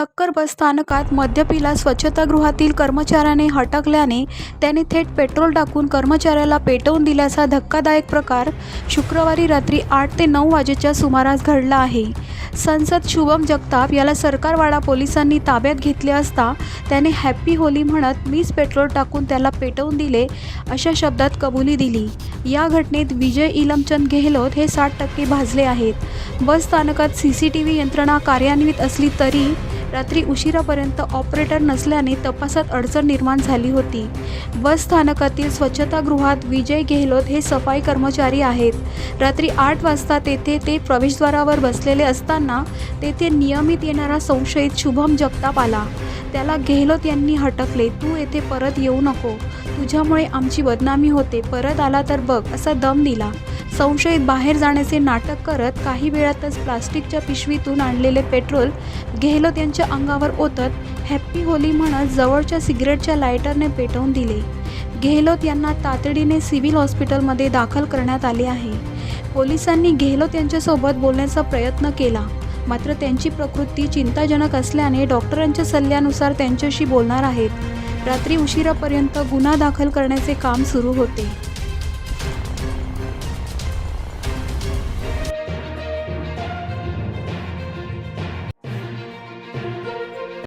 ठक्कर बस स्थानकात मद्यपीला स्वच्छतागृहातील कर्मचाऱ्याने हटकल्याने त्याने थेट पेट्रोल टाकून कर्मचाऱ्याला पेटवून दिल्याचा धक्कादायक प्रकार शुक्रवारी रात्री आठ ते नऊ वाजेच्या सुमारास घडला आहे. संसद शुभम जगताप याला सरकारवाडा पोलिसांनी ताब्यात घेतले असता त्याने हॅप्पी होली म्हणत मीच पेट्रोल टाकून त्याला पेटवून दिले अशा शब्दात कबुली दिली. या घटनेत विजय इलमचंद गेहलोत हे साठ टक्के भाजले आहेत. बस स्थानकात सी सी टी व्ही यंत्रणा कार्यान्वित असली तरी रात्री उशिरापर्यंत ऑपरेटर नसल्याने तपासात अडचण निर्माण झाली होती. बस स्थानकातील स्वच्छतागृहात विजय गेहलोत हे सफाई कर्मचारी आहेत. रात्री आठ वाजता तेथे ते प्रवेशद्वारावर बसलेले असताना तेथे नियमित येणारा संशयित शुभम जगताप आला. त्याला गेहलोत यांनी हटकले तू येथे परत येऊ नको. तुझ्यामुळे आमची बदनामी होते. परत आला तर बघ असा दम दिला. संशयित बाहेर जाण्याचे नाटक करत काही वेळातच प्लास्टिकच्या पिशवीतून आणलेले पेट्रोल गेहलोत यांच्या अंगावर ओतत हॅप्पी होली म्हणत जवळच्या सिगरेटच्या लायटरने पेटवून दिले. गेहलोत यांना तातडीने सिव्हिल हॉस्पिटलमध्ये दाखल करण्यात आले आहे. पोलिसांनी गेहलोत यांच्यासोबत बोलण्याचा प्रयत्न केला. मात्र त्यांची प्रकृती चिंताजनक असल्याने डॉक्टरांच्या सल्ल्यानुसार त्यांच्याशी बोलणार आहेत. रात्री उशिरापर्यंत गुन्हा दाखल करण्याचे काम सुरू होते.